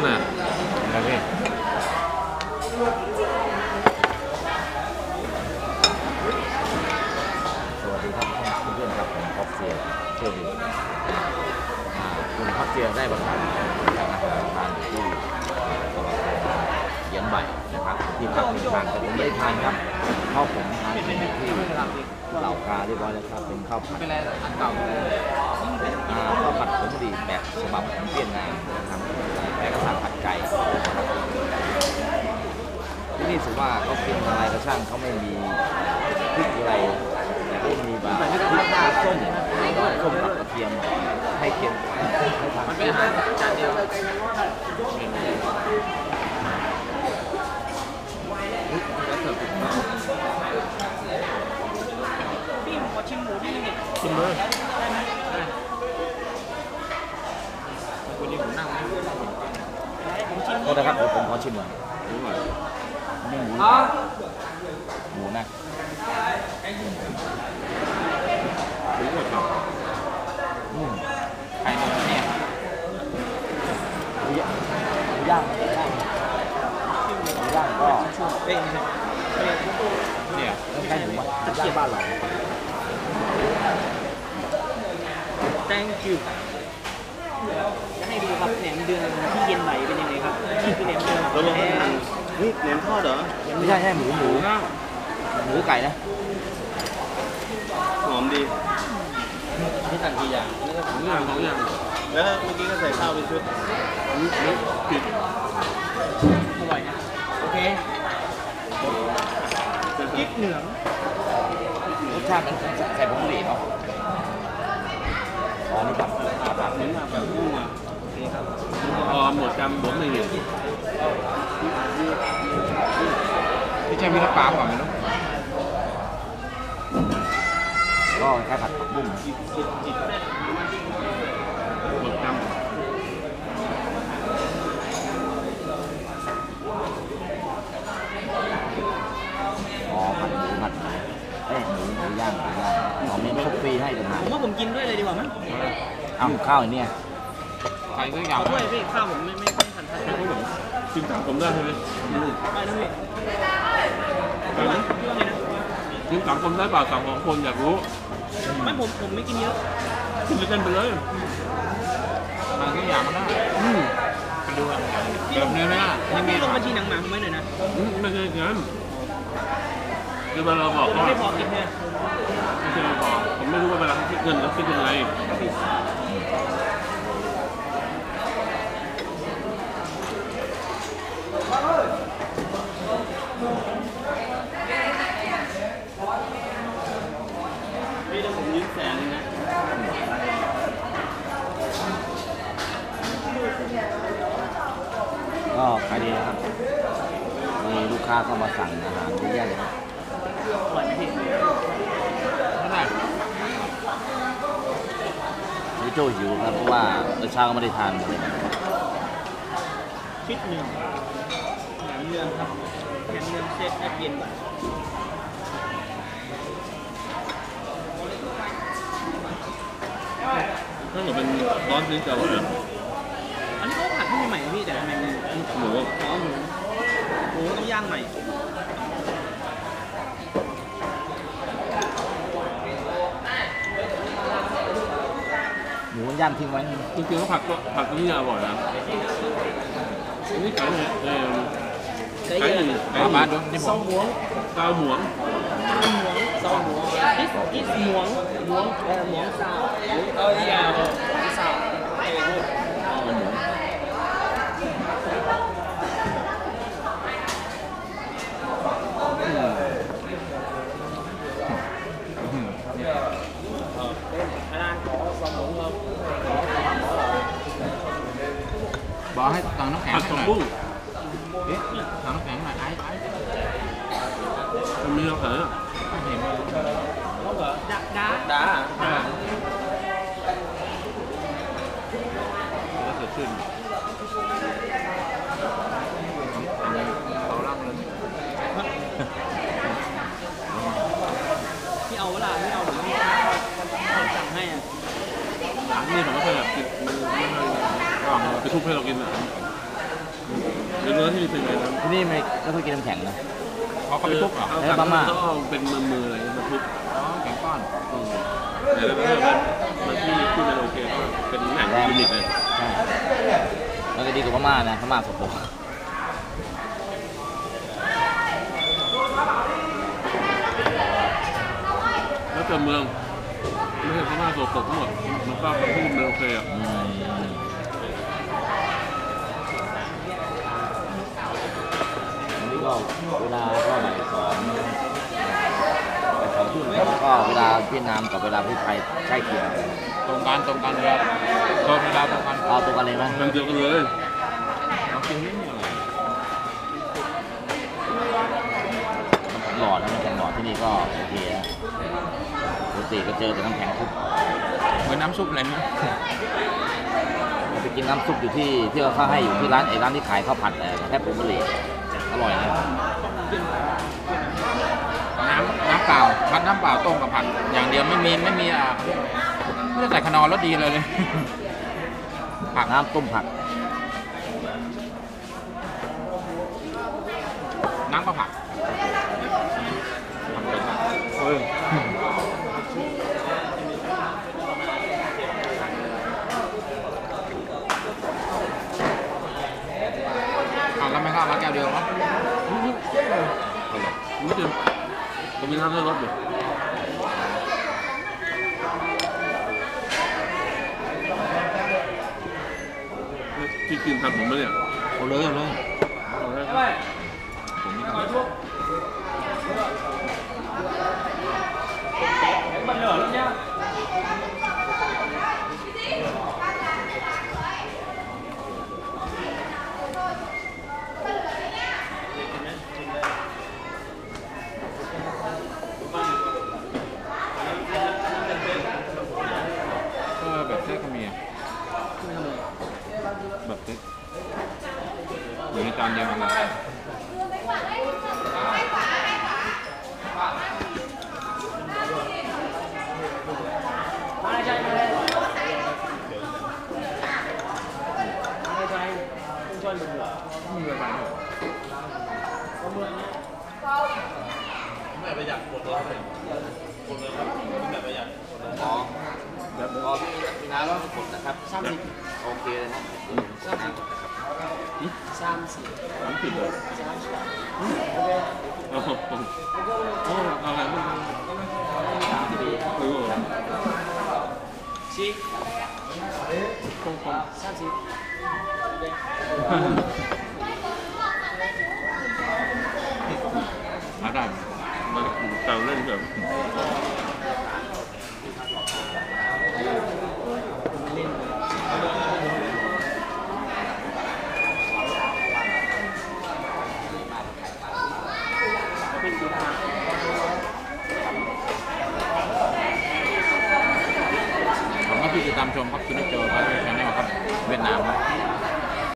นั่นน่ะแล้วพี่สวัสดีครับเพื่อนๆครับผมพ็อกเซียเชื่อดีอ่าคุณพ็อกเซียได้ประกาศจากอาหารทานอยู่ที่เยียนใหม่นะครับที่พักหนึ่งทานแต่ผมไม่ได้ทานครับข้าวผมทานเป็นที่เหล่ากาเรียบร้อยแล้วครับเป็นข้าวผัดเป็นไรอันเก่าเลยอ่าข้าวผัดผงกะหรี่แบบฉบับของเวียดนาม ไก่นะครับที่นี่ถือว่าเขากินอะไรก็ช่างเขาไม่มีพริกอะไรแต่ก็มีแบบพริกหน้าส้มส้มกับกระเทียมให้เค็มให้ทานมันเป็นอาหารจานเดียว พี่ผมขอชิมหมูที่นึงดิ ชิมเลยวันนี้ผมนั่งไม่รู้ ผมชิม โทษนะครับเดี๋ยวผมขอชิมหน่อย รู้หน่อย นี่ หมูหมูนะรู้หมดครับอืมไข่นมเนี่ยหมูย่างหมูย่างหมูย่างหมูย่างก็เป้งนะครับเนี่ยใกล้หมูอะหมูย่างบ้านเรา thank you จะให้ดูครับแหนมเดือนที่เย็นไหลเป็นยังไงครับนี่คือแหนมเดือนแล้วลง แท้เฮ้ยเหรียญทอดเหรอไม่ใช่ใช่หมูหมูหมูน่าหมูไก่นะหอมดีนี่สั่งกี่อย่างสองอย่างสองอย่าง แล้วเมื่อกี้ก็ใส่ข้าวเป็นชุดแล้วผิดอร่อยนะโอเคกิ๊กเหนืองรสชาติมันใส่ผงกะหรี่เนาะอ๋อนี่ครับครับเหมือนแบบกุ้งอะพอหมดจำผมไม่เห็น ไม่ใช่มีน้ำปลาก่อนไหมลูกก็แค่ผัดผักบุ้งหมดจอ๋อผัดหมูผัดหมูเอ้ยหมูหมูย่างหมูย่างอ๋อมีซุปฟรีให้ต่างหากผมว่าผมกินด้วยเลยดีกว่ามั้งอ้าวข้าวไอ้เนี่ยใครก็อยากเอาด้วยพี่ข้าวผมไม่ไม่ไม่ทันทันำครับผมกินตามผมได้ใช่ไหมไปนะพี่ไปนะพี่ว่งนะกินตามผมได้เปล่าสามของคนอยากรู้ไม่ผมผมไม่กินเยอะกินด้วยกันไปเลยใครก็อย่ากก็ได้อืมไปดูกันเติมเนื้อไหมล่ะนี่มีพี่ลงบัญชีหนังหมาผมไว้หน่อยนะมไม่ใช่เงินคือเวลาเราบอกมันว่าไม่พอกินเนี่ยไม่ใช่เราบอกผมไม่รู้ว่าเวลาเขาคิดเงินแล้วคิดยังไง พี่ถ้าผมยืมแสนนึงนะ ก็ขายดีนะครับ มีลูก ค้าเข้ามาสั่งอาหารเยอะแยะเลยครับอร่อยไหมพี่เท่าไหร่พี่โจหิวครับเพราะว่าเมื่อเช้าก็ไม่ได้ทานเลยคิดหนึ่งแหนมเนืองครับแหนมเนืองเซ็ตแอปเย็นถ้าเกิดเป็นร้อนซื้อจะอร่อยนอันนี้เขาผัดให้ใหม่พี่แต่ทำไมมันหมูอ๋อหมู หมูต้องย่างใหม่หมูย่างทิ้งไว้จริงๆก็ผัดก็ผัดที่นี่อร่อยนะอันนี้ขายเนี่ยเออ ได้ ขาย เย อ อะ ยู่ นะ ขาย มา อยู่ บ้านดูนี่ผม ซาวหมวง หมวงซองหมวง is is หมวงหมวงเออหมวงซาวเออยาวซาวเออพูดอาจารย์ขอซองหมวงเรา บอกให้ตัง น้ำแข็งผัดให้ผัหกน่อยบุ้งเอ๊ะตังน้ำแข็งหน่อยไอ้ไอ้มันมีเรา อที่เป็นไงนะที่นี่ไม่ก็ต้องกินน้ำแข็งนะเขาเขาไปทุบเหรอ เอาแล้วตักมาม่าต้องเอาเป็นมือๆอะไรมาทุบอ๋อแข็งก้อนอืมแต่แล้วก็มันมันที่ที่มันโอเคก็เป็นหนังยูนิตเลยใช่มันจะดีกว่าพม่านะพม่าสกปรกแล้วแต่เมืองไม่ใช่พม่าโสโครกทั้งหมดมันก็เป็นที่มันโอเคอะอืม ก็เวลาก็บ่ายสองบ่ายสองครึ่งแล้วก็เวลาเวียดนามกับเวลาประเทไทยใกล้เคียงกันตรงกันตรงกันเวลาโซนเวลาตรงกันเอาตัวกันเลยไหมมันเดียวกันเลยเรากินนิดเดียวเลยน้ำแข็งหลอดนะน้ำแข็งหลอดที่นี่ก็โอเคนะปกติก็เจอแต่น้ำแข็งคุกเหมือนน้ำซุปอะไรนี่ไปกินน้ำซุปอยู่ที่ที่เขาให้อยู่ที่ร้านไอ้ร้านที่ขายข้าวผัดเอ่อแทบปูกะหรี่ อร่อยนะน้ำน้ำเปล่าพัดน้ำเปล่าต้มกับผัดอย่างเดียวไม่มีไม่มีอะไม่ได้ใส่ขนอแล้วดีเลยเลยผักน้ำต้มผักน้ำก็ผักทำเป็นอะ เออ อะแล้วไม่เข้ามาแก้วเดียววะ ไม่ถึง ผมมีน้ำในรถอยู่ที่กินทำผมไหมเนี่ยเอาเลยเอาเลยเอาได้ผมนี่ทำ เออแบบเส้นก็มีอะแบบเส้น อยู่ในจานเดียวกันเลย มือไปหมด อ๋อแบบอ๋อพี่มีน้ำแล้วผลนะครับสามสิบโอเคเลยนะสามสิบสามสิบสามสิบเลยโอ้โหโอ้เอาอะไรบ้างเออสี่คงคงสามสิบมาได้มันเต่าเล่นแบบ